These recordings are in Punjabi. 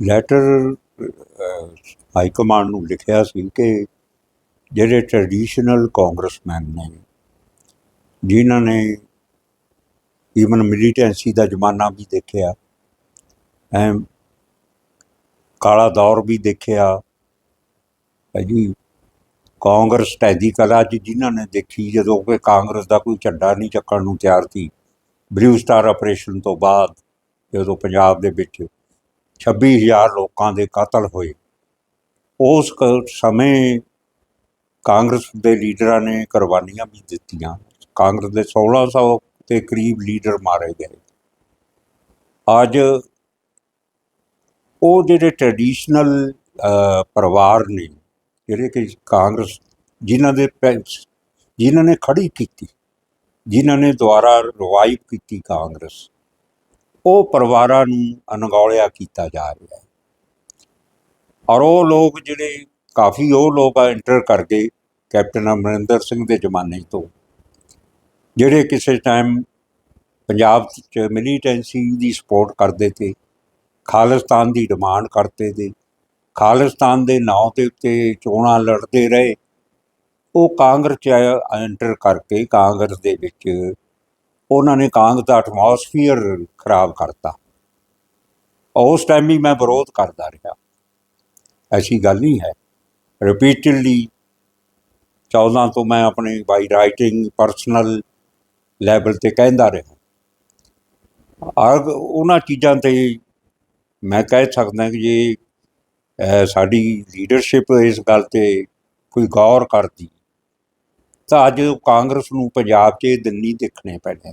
ਲੈਟਰ ਹਾਈ ਕਮਾਂਡ ਨੂੰ ਲਿਖਿਆ ਸੀ ਕਿ ਜਿਹੜੇ ਟ੍ਰੈਡੀਸ਼ਨਲ ਕਾਂਗਰਸਮੈਨ ਨੇ, ਜਿਨ੍ਹਾਂ ਨੇ ਈਵਨ ਮਿਲੀਟੈਂਸੀ ਦਾ ਜ਼ਮਾਨਾ ਵੀ ਦੇਖਿਆ, ਐ ਕਾਲਾ ਦੌਰ ਵੀ ਦੇਖਿਆ ਹੈ ਜੀ ਕਾਂਗਰਸ ਟੈਦੀ ਕਲਾ ਚ ਜਿਨ੍ਹਾਂ ਨੇ ਦੇਖੀ, ਜਦੋਂ ਕਿ ਕਾਂਗਰਸ ਦਾ ਕੋਈ ਝੰਡਾ ਨਹੀਂ ਚੱਕਣ ਨੂੰ ਤਿਆਰ ਸੀ ਬਲੂ ਸਟਾਰ ਆਪਰੇਸ਼ਨ ਤੋਂ ਬਾਅਦ ਜਦੋਂ ਪੰਜਾਬ ਦੇ ਵਿੱਚ 26000 ਲੋਕਾਂ ਦੇ ਕਤਲ ਹੋਏ। ਉਸ ਕ- ਸਮੇਂ ਕਾਂਗਰਸ ਦੇ ਲੀਡਰਾਂ ਨੇ ਕੁਰਬਾਨੀਆਂ ਵੀ ਦਿੱਤੀਆਂ। ਕਾਂਗਰਸ ਦੇ 1600 ਦੇ ਕਰੀਬ ਲੀਡਰ ਮਾਰੇ ਗਏ। ਅੱਜ ਉਹ ਜਿਹੜੇ ਟ੍ਰੈਡੀਸ਼ਨਲ ਪਰਿਵਾਰ ਨੇ, ਜਿਹੜੇ ਕਿ ਕਾਂਗਰਸ, ਜਿਨ੍ਹਾਂ ਦੇ ਪੈ- ਜਿਨ੍ਹਾਂ ਨੇ ਖੜੀ ਕੀਤੀ, ਜਿਨ੍ਹਾਂ ਨੇ ਦੁਆਰਾ ਰਿਵਾਈਵ ਕੀਤੀ ਕਾਂਗਰਸ ਉਹ ਪਰਿਵਾਰਾਂ ਨੂੰ ਅਣਗੌਲਿਆ ਕੀਤਾ ਜਾ ਰਿਹਾ ਹੈ। ਔਰ ਉਹ ਲੋਕ ਜਿਹੜੇ ਕਾਫੀ ਉਹ ਲੋਕ ਐਂਟਰ ਕਰ ਗਏ ਕੈਪਟਨ ਅਮਰਿੰਦਰ ਸਿੰਘ ਦੇ ਜ਼ਮਾਨੇ ਤੋਂ, ਜਿਹੜੇ ਕਿਸੇ ਟਾਈਮ ਪੰਜਾਬ 'ਚ ਮਿਲੀਟੈਂਸੀ ਦੀ ਸਪੋਰਟ ਕਰਦੇ ਤੇ, ਖਾਲਿਸਤਾਨ ਦੀ ਡਿਮਾਂਡ ਕਰਦੇ ਤੇ, ਖਾਲਿਸਤਾਨ ਦੇ ਨਾਂ ਦੇ ਉੱਤੇ ਚੋਣਾਂ ਲੜਦੇ ਰਹੇ, ਉਹ ਕਾਂਗਰਸ 'ਚ ਐਂਟਰ ਕਰਕੇ ਕਾਂਗਰਸ ਦੇ ਵਿੱਚ ਉਹਨਾਂ ਨੇ ਕਾਂਗ ਦਾ ਐਟਮੋਸਫੀਅਰ ਖਰਾਬ ਕਰਤਾ। ਉਸ ਟਾਈਮ ਵੀ ਮੈਂ ਵਿਰੋਧ ਕਰਦਾ ਰਿਹਾ। ਐਸੀ ਗੱਲ ਨਹੀਂ ਹੈ। ਰਿਪੀਟਡਲੀ 14 ਤੋਂ ਮੈਂ ਆਪਣੇ ਬਾਈ ਰਾਈਟਿੰਗ ਪਰਸਨਲ ਲੈਵਲ ਤੇ ਕਹਿੰਦਾ ਰਿਹਾ। ਔਰ ਉਹਨਾਂ ਚੀਜ਼ਾਂ ਤੇ ਮੈਂ ਕਹਿ ਸਕਦਾ ਕਿ ਜੇ ਸਾਡੀ ਲੀਡਰਸ਼ਿਪ ਇਸ ਗੱਲ ਤੇ ਕੋਈ ਗੌਰ ਕਰਦੀ ਤਾਂ ਅੱਜ ਕਾਂਗਰਸ ਨੂੰ ਪੰਜਾਬ 'ਚ ਇਹ ਦਿਨ ਨਹੀਂ ਦੇਖਣੇ ਪੈਣੇ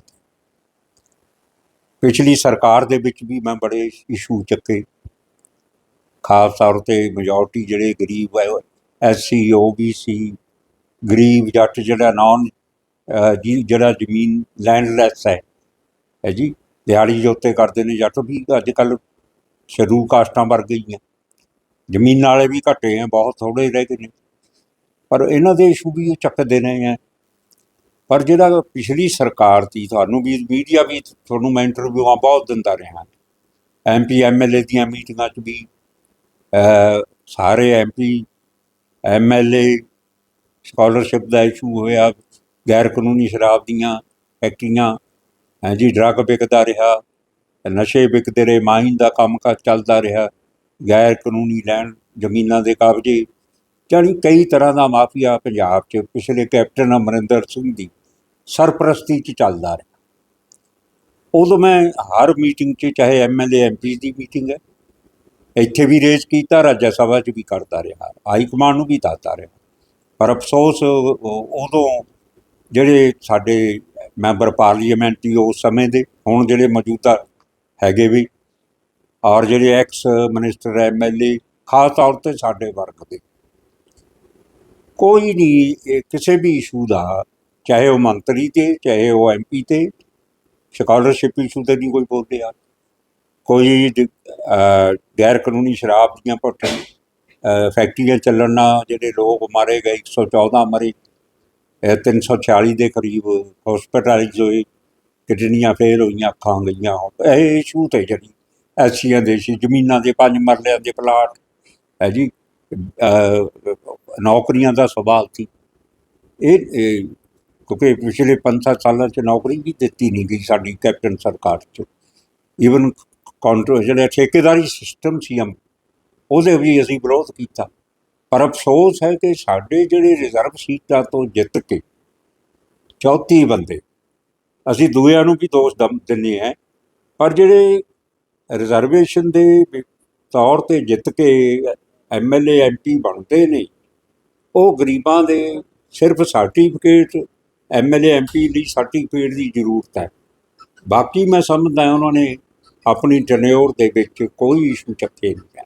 ਪਿਛਲੀ ਸਰਕਾਰ ਦੇ ਵਿੱਚ ਵੀ ਮੈਂ ਬੜੇ ਇਸ਼ੂ ਚੱਕੇ। ਖਾਸ ਤੌਰ ਤੇ ਮੈਜੋਰਟੀ ਜਿਹੜੇ ਗਰੀਬ ਹੈ ਐਸਸੀ ਓਬੀਸੀ ਗਰੀਬ ਜੱਟ ਜਿਹੜਾ ਨਾਨ ਜੀ, ਜਿਹੜਾ ਜ਼ਮੀਨ ਲੈਂਡਲੈਸ ਹੈ। ਹੈ ਜੀ, ਦਿਹਾੜੀ ਜੋਤੇ ਕਰਦੇ ਨੇ ਜੱਟ ਵੀ ਅੱਜ ਕੱਲ ਸ਼ਡਿਊਲ ਕਾਸਟਾਂ ਵਰ ਗਈਆਂ ਜ਼ਮੀਨ ਵਾਲੇ ਵੀ ਘਟੇ ਆ, ਬਹੁਤ ਥੋੜੇ ਰਹਿ ਗਏ ਨੇ। ਪਰ ਇਹਨਾਂ ਦੇ ਇਸ਼ੂ ਵੀ ਉਹ ਚੱਕਦੇ ਰਹੇ ਆ ਪਰ ਜਿਹੜਾ ਪਿਛਲੀ ਸਰਕਾਰ ਸੀ ਤੁਹਾਨੂੰ ਵੀ ਮੀਡੀਆ ਵੀ ਤੁਹਾਨੂੰ ਮੈਂ ਇੰਟਰਵਿਊਆਂ ਬਹੁਤ ਦਿੰਦਾ ਰਿਹਾ। ਐਮਪੀ ਐਮਐਲਏ ਦੀਆਂ ਮੀਟਿੰਗਾਂ 'ਚ ਵੀ ਅਹ, ਸਾਰੇ ਐਮਪੀ ਐਮਐਲਏ ਸਕਾਲਰਸ਼ਿਪ ਦਾ ਇਸ਼ੂ ਹੋਇਆ ਗੈਰ ਕਾਨੂੰਨੀ ਸ਼ਰਾਬ ਦੀਆਂ ਫੈਕਟਰੀਆਂ ਹਾਂਜੀ ਡਰੱਗ ਵਿਕਦਾ ਰਿਹਾ ਨਸ਼ੇ ਵਿਕਦੇ ਰਹੇ ਮਾਈਨ ਦਾ ਕੰਮ ਕਾ ਚੱਲਦਾ ਰਿਹਾ ਗੈਰ ਕਾਨੂੰਨੀ ਲੈਣ ਜ਼ਮੀਨਾਂ ਦੇ ਕਬਜ਼ੇ ਜਾਣੀ ਕਈ ਤਰ੍ਹਾਂ ਦਾ ਮਾਫੀਆ ਪੰਜਾਬ 'ਚ, ਪਿਛਲੇ ਕੈਪਟਨ ਅਮਰਿੰਦਰ ਸਿੰਘ ਦੀ ਸਰਪ੍ਰਸਤੀ 'ਚ ਚੱਲਦਾ ਰਿਹਾ। ਉਦੋਂ ਮੈਂ ਹਰ ਮੀਟਿੰਗ 'ਚ, ਚਾਹੇ ਐਮਐਲਏ ਐਮਪੀ ਦੀ ਮੀਟਿੰਗ ਹੈ, ਇੱਥੇ ਵੀ ਰੇਜ਼ ਕੀਤਾ, ਰਾਜ ਸਭਾ 'ਚ ਵੀ ਕਰਦਾ ਰਿਹਾ, ਹਾਈ ਕਮਾਂਡ ਨੂੰ ਵੀ ਦੱਸਦਾ ਰਿਹਾ। ਪਰ ਅਫਸੋਸ ਉਦੋਂ ਜਿਹੜੇ ਸਾਡੇ ਮੈਂਬਰ ਪਾਰਲੀਮੈਂਟ ਉਸ ਸਮੇਂ ਦੇ, ਹੁਣ ਜਿਹੜੇ ਮੌਜੂਦਾ ਹੈਗੇ ਵੀ, ਔਰ ਜਿਹੜੇ ਐਕਸ ਮਿਨਿਸਟਰ ਐਮਐਲਏ ਖਾਸ ਤੌਰ ਤੇ ਸਾਡੇ ਵਰਗ ਦੇ। ਕੋਈ ਨਹੀਂ ਕਿਸੇ ਵੀ ਇਸ਼ੂ ਦਾ, ਚਾਹੇ ਉਹ ਮੰਤਰੀ ਤੇ, ਚਾਹੇ ਉਹ ਐਮਪੀ ਤੇ ਸਕਾਲਰਸ਼ਿਪ ਇਸ਼ੂ ਤੇ ਨਹੀਂ ਕੋਈ ਬੋਲਦੇ ਆ। ਕੋਈ ਗੈਰ ਕਾਨੂੰਨੀ ਸ਼ਰਾਬ ਦੀਆਂ ਭੱਟਣ ਫੈਕਟਰੀਆਂ ਚੱਲਣ ਨਾਲ ਜਿਹੜੇ ਲੋਕ ਮਾਰੇ ਗਏ 114 ਮਰੇ, ਇਹ 340 ਦੇ ਕਰੀਬ ਹਸਪੀਟਲਾਈਜ਼ ਹੋਏ, ਕਿਡਨੀਆਂ ਫੇਲ ਹੋਈਆਂ, ਅੱਖਾਂ ਗਈਆਂ, ਇਹ ਇਸ਼ੂ ਤੇ ਜਿਹੜੀ ਐਸੀਆਂ ਦੇ ਜ਼ਮੀਨਾਂ ਦੇ ਪੰਜ ਮਰਲਿਆਂ ਦੇ ਪਲਾਟ ਹੈ ਜੀ। ਨੌਕਰੀਆਂ ਦਾ ਸਵਾਲ ਸੀ। ਇਹ ਕਿਉਂਕਿ ਪਿਛਲੇ 5-7 ਸਾਲਾਂ 'ਚ ਨੌਕਰੀ ਵੀ ਦਿੱਤੀ ਨਹੀਂ ਗਈ ਸਾਡੀ ਕੈਪਟਨ ਸਰਕਾਰ 'ਚ। ਈਵਨ ਕਾਉਂਟਰ ਜਿਹੜਾ ਠੇਕੇਦਾਰੀ ਸਿਸਟਮ ਸੀ ਹਮ ਉਹਦੇ ਵੀ ਅਸੀਂ ਵਿਰੋਧ ਕੀਤਾ। ਪਰ ਅਫਸੋਸ ਹੈ ਕਿ ਸਾਡੇ ਜਿਹੜੇ ਰਿਜ਼ਰਵ ਸੀਟਾਂ ਤੋਂ ਜਿੱਤ ਕੇ 34 ਬੰਦੇ, ਅਸੀਂ ਦੂਜਿਆਂ ਨੂੰ ਵੀ ਦੋਸ਼ ਦਮ ਦਿੰਦੇ ਹਾਂ। ਪਰ ਜਿਹੜੇ ਰਿਜ਼ਰਵੇਸ਼ਨ ਦੇ ਤੌਰ ਤੇ ਜਿੱਤ ਕੇ ਐਮਐਲਏ ਐਮਪੀ ਬਣਦੇ ਨੇ। ਉਹ ਗਰੀਬਾਂ ਦੇ ਸਿਰਫ ਸਰਟੀਫਿਕੇਟ ਐਮਐਲਏ ਐਮਪੀ ਲਈ ਸਰਟੀਫਿਕੇਟ ਦੀ ਜ਼ਰੂਰਤ ਹੈ। ਬਾਕੀ ਮੈਂ ਸਮਝਦਾ ਉਹਨਾਂ ਨੇ ਆਪਣੀ ਟਨਿਓਰ ਦੇ ਵਿੱਚ ਕੋਈ ਇਸ਼ੂ ਚੱਕੇ ਨਹੀਂ ਹੈ।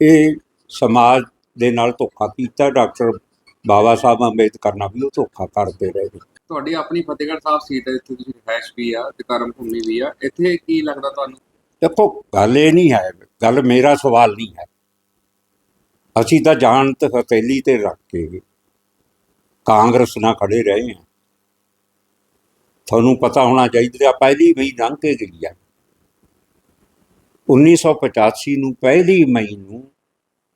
ਇਹ ਸਮਾਜ ਦੇ ਨਾਲ ਧੋਖਾ ਕੀਤਾ ਡਾਕਟਰ ਬਾਬਾ ਸਾਹਿਬ ਅੰਬੇਦਕਰ ਨਾਲ ਵੀ ਉਹ ਧੋਖਾ ਕਰਦੇ ਰਹੇ ਨੇ। ਤੁਹਾਡੀ ਆਪਣੀ ਫਤਿਹਗੜ੍ਹ ਸਾਹਿਬ ਸੀਟ ਹੈ ਇੱਥੇ ਤੁਸੀਂ ਰਿਹਾਇਸ਼ ਵੀ ਆ ਤੇ ਕਰਮ ਭੂਮੀ ਵੀ ਆ। ਇੱਥੇ ਕੀ ਲੱਗਦਾ ਤੁਹਾਨੂੰ? ਦੇਖੋ ਗੱਲ ਇਹ ਨਹੀਂ ਹੈ ਗੱਲ ਮੇਰਾ ਸਵਾਲ ਨਹੀਂ ਹੈ। ਅਸੀਂ ਤਾਂ ਜਾਣ ਤੇ ਹਥੇਲੀ ਤੇ ਰੱਖ ਕੇ ਕਾਂਗਰਸ ਨਾਲ ਖੜੇ ਰਹੇ ਹਾਂ। ਤੁਹਾਨੂੰ ਪਤਾ ਹੋਣਾ ਚਾਹੀਦਾ ਪਹਿਲੀ ਮਈ ਲੰਘ ਕੇ ਗਈ ਹੈ 1985 ਨੂੰ ਪਹਿਲੀ ਮਈ ਨੂੰ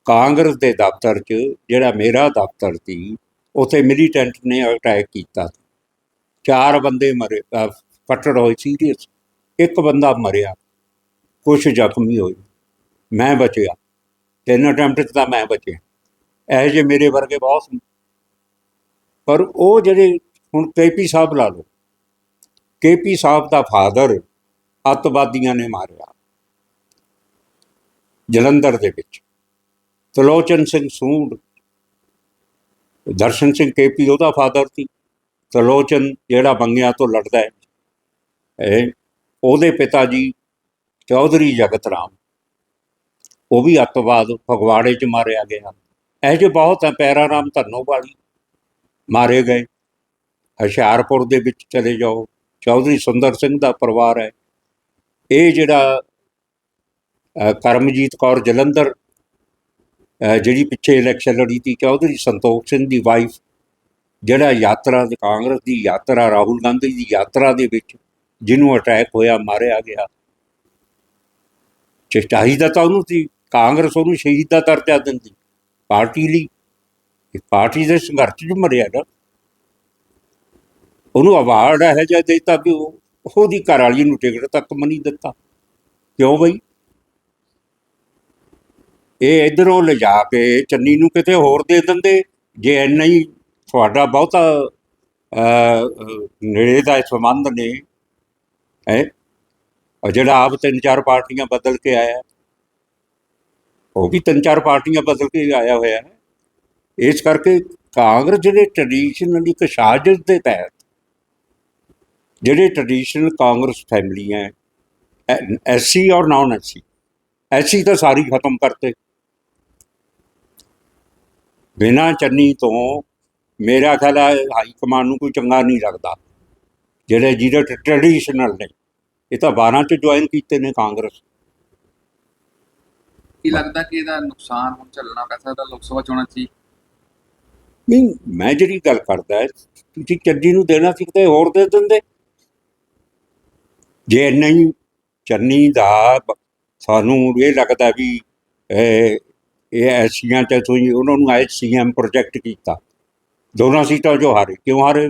ਕਾਂਗਰਸ ਦੇ ਦਫ਼ਤਰ 'ਚ ਜਿਹੜਾ ਮੇਰਾ ਦਫ਼ਤਰ ਸੀ ਉੱਥੇ ਮਿਲੀਟੈਂਟ ਨੇ ਅਟੈਕ ਕੀਤਾ ਚਾਰ ਬੰਦੇ ਮਰੇ ਅਹ, ਫੱਟੜ ਹੋਏ ਸੀਰੀਅਸ ਇੱਕ ਬੰਦਾ ਮਰਿਆ ਕੁਝ ਜ਼ਖਮੀ ਹੋਏ ਮੈਂ ਬਚਿਆ। ਤਿੰਨ ਅਟੈਂਪਟ 'ਚ ਤਾਂ ਮੈਂ ਬਚਿਆ। ਇਹੋ ਜਿਹੇ ਮੇਰੇ ਵਰਗੇ ਬਹੁਤ ਨੇ। ਪਰ ਉਹ ਜਿਹੜੇ ਹੁਣ ਕੇਪੀ ਸਾਹਿਬ ਲਾ ਲਓ। ਕੇਪੀ ਸਾਹਿਬ ਦਾ ਫਾਦਰ ਅੱਤਵਾਦੀਆਂ ਨੇ ਮਾਰਿਆ। ਜਲੰਧਰ ਦੇ ਵਿੱਚ। ਤਲੋਚਨ ਸਿੰਘ ਸੂਡ ਦਰਸ਼ਨ ਸਿੰਘ ਕੇਪੀ ਉਹਦਾ ਫਾਦਰ ਸੀ। ਤਲੋਚਨ ਜਿਹੜਾ ਬੰਗਿਆਂ ਤੋਂ ਲੜਦਾ ਹੈ। ਉਹਦੇ ਪਿਤਾ ਜੀ ਚੌਧਰੀ ਜਗਤ ਰਾਮ। ਉਹ ਵੀ ਅੱਤਵਾਦ ਫਗਵਾੜੇ 'ਚ ਮਾਰਿਆ ਗਿਆ। ਇਹ ਜਿਹੇ ਬਹੁਤ ਹੈ, ਪੈਰਾ ਰਾਮ ਧੰਨੋ ਵਾਲੀ। ਮਾਰੇ ਗਏ। ਹੁਸ਼ਿਆਰਪੁਰ ਦੇ ਵਿੱਚ ਚਲੇ ਜਾਓ। ਚੌਧਰੀ ਸੁੰਦਰ ਸਿੰਘ ਦਾ ਪਰਿਵਾਰ ਹੈ। ਇਹ ਜਿਹੜਾ ਕਰਮਜੀਤ ਕੌਰ ਜਲੰਧਰ ਜਿਹੜੀ ਪਿੱਛੇ ਇਲੈਕਸ਼ਨ ਲੜੀ ਸੀ ਚੌਧਰੀ ਸੰਤੋਖ ਸਿੰਘ ਦੀ ਵਾਈਫ ਜਿਹੜਾ ਯਾਤਰਾ ਦੇ ਕਾਂਗਰਸ ਦੀ ਯਾਤਰਾ, ਰਾਹੁਲ ਗਾਂਧੀ ਦੀ ਯਾਤਰਾ ਦੇ ਵਿੱਚ ਜਿਹਨੂੰ ਅਟੈਕ ਹੋਇਆ, ਮਾਰਿਆ ਗਿਆ। ਚਿਸ਼ਟਾਈ ਦਾ ਤਾਂ ਉਹਨੂੰ ਸੀ। ਕਾਂਗਰਸ ਉਹਨੂੰ ਸ਼ਹੀਦ ਦਾ ਦਰਜਾ ਦਿੰਦੀ, ਪਾਰਟੀ ਲਈ। ਇਹ ਪਾਰਟੀ ਦੇ ਸੰਘਰਸ਼ 'ਚ ਮਰਿਆ ਨਾ। ਉਹਨੂੰ ਅਵਾਰਡ ਹੈ ਜਿਹਾ ਦਿੱਤਾ ਕਿ ਉਹਦੀ ਘਰ ਵਾਲੀ ਨੂੰ ਟਿਕਟ ਤੱਕ ਮਨੀ ਦਿੱਤਾ। ਕਿਉਂ ਬਈ? ਇਹ ਇਧਰੋਂ ਲਿਜਾ ਕੇ ਚੰਨੀ ਨੂੰ ਕਿਤੇ ਹੋਰ ਦੇ ਦਿੰਦੇ। ਜੇ ਇੰਨਾ ਹੀ ਤੁਹਾਡਾ ਬਹੁਤਾ ਨੇੜੇ ਦਾ ਸੰਬੰਧ ਨੇ, ਹੈ? ਜਿਹੜਾ ਆਪ ਤਿੰਨ ਚਾਰ ਪਾਰਟੀਆਂ ਬਦਲ ਕੇ ਆਇਆ। ਉਹ ਵੀ ਤਿੰਨ ਚਾਰ ਪਾਰਟੀਆਂ ਬਦਲ ਕੇ ਆਇਆ ਹੋਇਆ ਹੈ। ਇਸ ਕਰਕੇ ਕਾਂਗਰਸ ਜਿਹੜੇ ਟ੍ਰੈਡੀਸ਼ਨਲ ਇੱਕ ਸਾਜ਼ਿਸ਼ ਦੇ ਤਹਿਤ ਜਿਹੜੇ ਟ੍ਰੈਡੀਸ਼ਨਲ ਕਾਂਗਰਸ ਫੈਮਲੀਆਂ ਐਸਸੀ ਔਰ ਨਾਨ ਐਸਸੀ ਐਸਸੀ ਤਾਂ ਸਾਰੀ ਖਤਮ ਕਰਤੇ। ਬਿਨਾਂ ਚੰਨੀ ਤੋਂ ਮੇਰਾ ਖਿਆਲ ਹੈ ਹਾਈ ਕਮਾਂਡ ਨੂੰ ਕੋਈ ਚੰਗਾ ਨਹੀਂ ਲੱਗਦਾ। ਜਿਹੜੇ ਜਿਹੜੇ ਟ੍ਰੈਡੀਸ਼ਨਲ ਨੇ ਇਹ ਤਾਂ 12 ਚ ਜੁਆਇਨ ਕੀਤੇ ਨੇ ਕਾਂਗਰਸ। ਕੀ ਲੱਗਦਾ ਕਿ ਇਹਦਾ ਨੁਕਸਾਨ ਹੁਣ ਚੱਲਣਾ ਪੈ ਸਕਦਾ ਲੋਕ ਸਭਾ ਚੋਣਾਂ 'ਚ ਨਹੀਂ, ਮੈਂ ਜਿਹੜੀ ਗੱਲ ਕਰਦਾ ਤੁਸੀਂ ਚੰਨੀ ਨੂੰ ਦੇਣਾ ਸੀ ਕਿਤੇ ਹੋਰ ਦੇ ਦਿੰਦੇ? ਜੇ ਨਹੀਂ, ਚੰਨੀ ਦਾ ਬ- ਸਾਨੂੰ ਇਹ ਲੱਗਦਾ ਵੀ, ਇਹ ਐਸੀਆਂ ਤੇ ਤੁਸੀਂ ਉਹਨਾਂ ਨੂੰ ਐਚ ਸੀਐਮ ਪ੍ਰੋਜੈਕਟ ਕੀਤਾ। ਦੋਨਾਂ ਸੀਟਾਂ ਜੋ ਹਾਰੇ, ਕਿਉਂ ਹਾਰੇ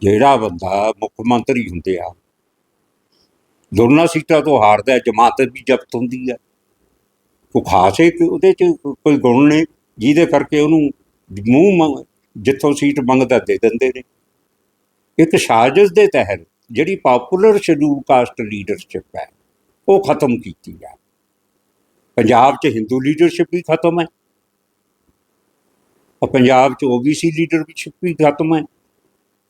ਜਿਹੜਾ ਬੰਦਾ ਮੁੱਖ ਮੰਤਰੀ ਹੁੰਦੇ ਆ ਦੋਨਾਂ ਸੀਟਾਂ ਤੋਂ ਹਾਰਦਾ ਹੈ, ਜਮਾਤ ਵੀ ਜ਼ਬਤ ਹੁੰਦੀ ਹੈ। ਕੋਈ ਖਾਸ ਹੈ ਕਿ ਉਹਦੇ ਚ ਕੋਈ ਗੁਣ ਨੇ ਜਿਹਦੇ ਕਰਕੇ ਉਹਨੂੰ ਮੂੰਹ ਮੰਗ- ਜਿੱਥੋਂ ਸੀਟ ਮੰਗਦਾ ਦੇ ਦਿੰਦੇ ਨੇ। ਇੱਕ ਸਾਜ਼ਿਸ਼ ਦੇ ਤਹਿਤ ਜਿਹੜੀ ਪਪੂਲਰ ਸ਼ਡਿਊਲ ਕਾਸਟ ਲੀਡਰਸ਼ਿਪ ਹੈ ਉਹ ਖਤਮ ਕੀਤੀ ਹੈ ਪੰਜਾਬ 'ਚ ਹਿੰਦੂ ਲੀਡਰਸ਼ਿਪ ਵੀ ਖਤਮ ਹੈ। ਔਰ ਪੰਜਾਬ 'ਚ ਓਬੀਸੀ ਲੀਡਰਸ਼ਿਪ ਵੀ ਖਤਮ ਹੈ।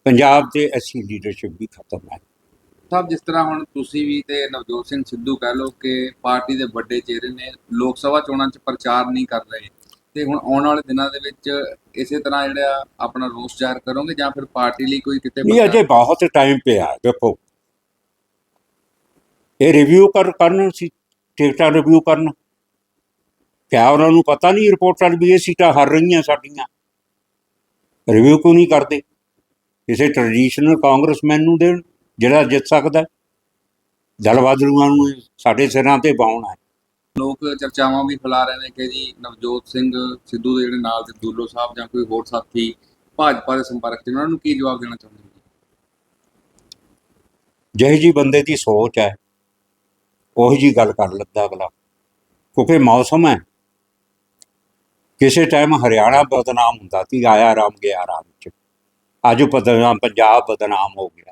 ਪੰਜਾਬ 'ਚ ਐਸਸੀ ਲੀਡਰਸ਼ਿਪ ਵੀ ਖਤਮ ਹੈ। ਸਾਹਿਬ ਜਿਸ ਤਰ੍ਹਾਂ ਹੁਣ ਤੁਸੀਂ ਵੀ ਤੇ ਨਵਜੋਤ ਸਿੰਘ ਸਿੱਧੂ ਕਹਿ ਲਓ ਕਿ ਪਾਰਟੀ ਦੇ ਵੱਡੇ ਚਿਹਰੇ ਨੇ ਲੋਕ ਸਭਾ ਚੋਣਾਂ 'ਚ ਪ੍ਰਚਾਰ ਨਹੀਂ ਕਰ ਰਹੇ ਤੇ ਹੁਣ ਆਉਣ ਵਾਲੇ ਦਿਨਾਂ ਦੇ ਵਿੱਚ ਇਸੇ ਤਰ੍ਹਾਂ ਜਿਹੜਾ ਆਪਣਾ ਰੋਸ ਜ਼ਾਹਰ ਕਰੋਗੇ ਜਾਂ ਫਿਰ ਪਾਰਟੀ ਲਈ ਕੋਈ ਕਿਤੇ ਨਹੀਂ ਅਜੇ ਬਹੁਤ ਟਾਈਮ ਪਿਆ ਦੇਖੋ। ਇਹ ਰਿਵਿਊ ਕਰ ਕਰਨ ਸੀ ਟਿਕਟਾਂ ਰਿਵਿਊ ਕਰਨ। ਕਿਆ ਉਹਨਾਂ ਨੂੰ ਪਤਾ ਨਹੀਂ ਰਿਪੋਰਟਾਂ ਵੀ ਇਹ ਸੀਟਾਂ ਹਾਰ ਰਹੀਆਂ ਸਾਡੀਆਂ। ਰਿਵਿਊ ਕਿਉਂ ਨਹੀਂ ਕਰਦੇ? ਕਿਸੇ ਟ੍ਰੈਡੀਸ਼ਨਲ ਕਾਂਗਰਸਮੈਨ ਨੂੰ ਦੇਣ। ਜਿਹੜਾ ਜਿੱਤ ਸਕਦਾ ਹੈ। ਦਲ ਬਦਲੂਆਂ ਨੂੰ ਸਾਡੇ ਸਿਰਾਂ ਤੇ ਪਾਉਣਾ ਹੈ। ਲੋਕ ਚਰਚਾਵਾਂ ਵੀ ਫੈਲਾ ਰਹੇ ਨੇ ਕਿ ਜੀ ਨਵਜੋਤ ਸਿੰਘ ਸਿੱਧੂ ਦੇ ਜਿਹੜੇ ਨਾਲ ਦੇ ਦੂਲੋ ਸਾਹਿਬ ਜਾਂ ਕੋਈ ਹੋਰ ਸਾਥੀ ਭਾਜਪਾ ਦੇ ਸੰਪਰਕ 'ਚ ਉਹਨਾਂ ਨੂੰ ਕੀ ਜਵਾਬ ਦੇਣਾ ਚਾਹੁੰਦੇ ਹੋ ਜਿਹੋ ਜੀ ਬੰਦੇ ਦੀ ਸੋਚ ਹੈ ਉਹੀ ਜੀ ਗੱਲ ਕਰ ਲੈਂਦਾ ਅਗਲਾ। ਕਿਉਂਕਿ ਮੌਸਮ ਹੈ। ਕਿਸੇ ਟਾਈਮ ਹਰਿਆਣਾ ਬਦਨਾਮ ਹੁੰਦਾ ਸੀ ਆਇਆ ਰਾਮ ਗਿਆ ਰਾਮ ਚ। ਅੱਜ ਪੰਜਾਬ ਬਦਨਾਮ ਹੋ ਗਿਆ।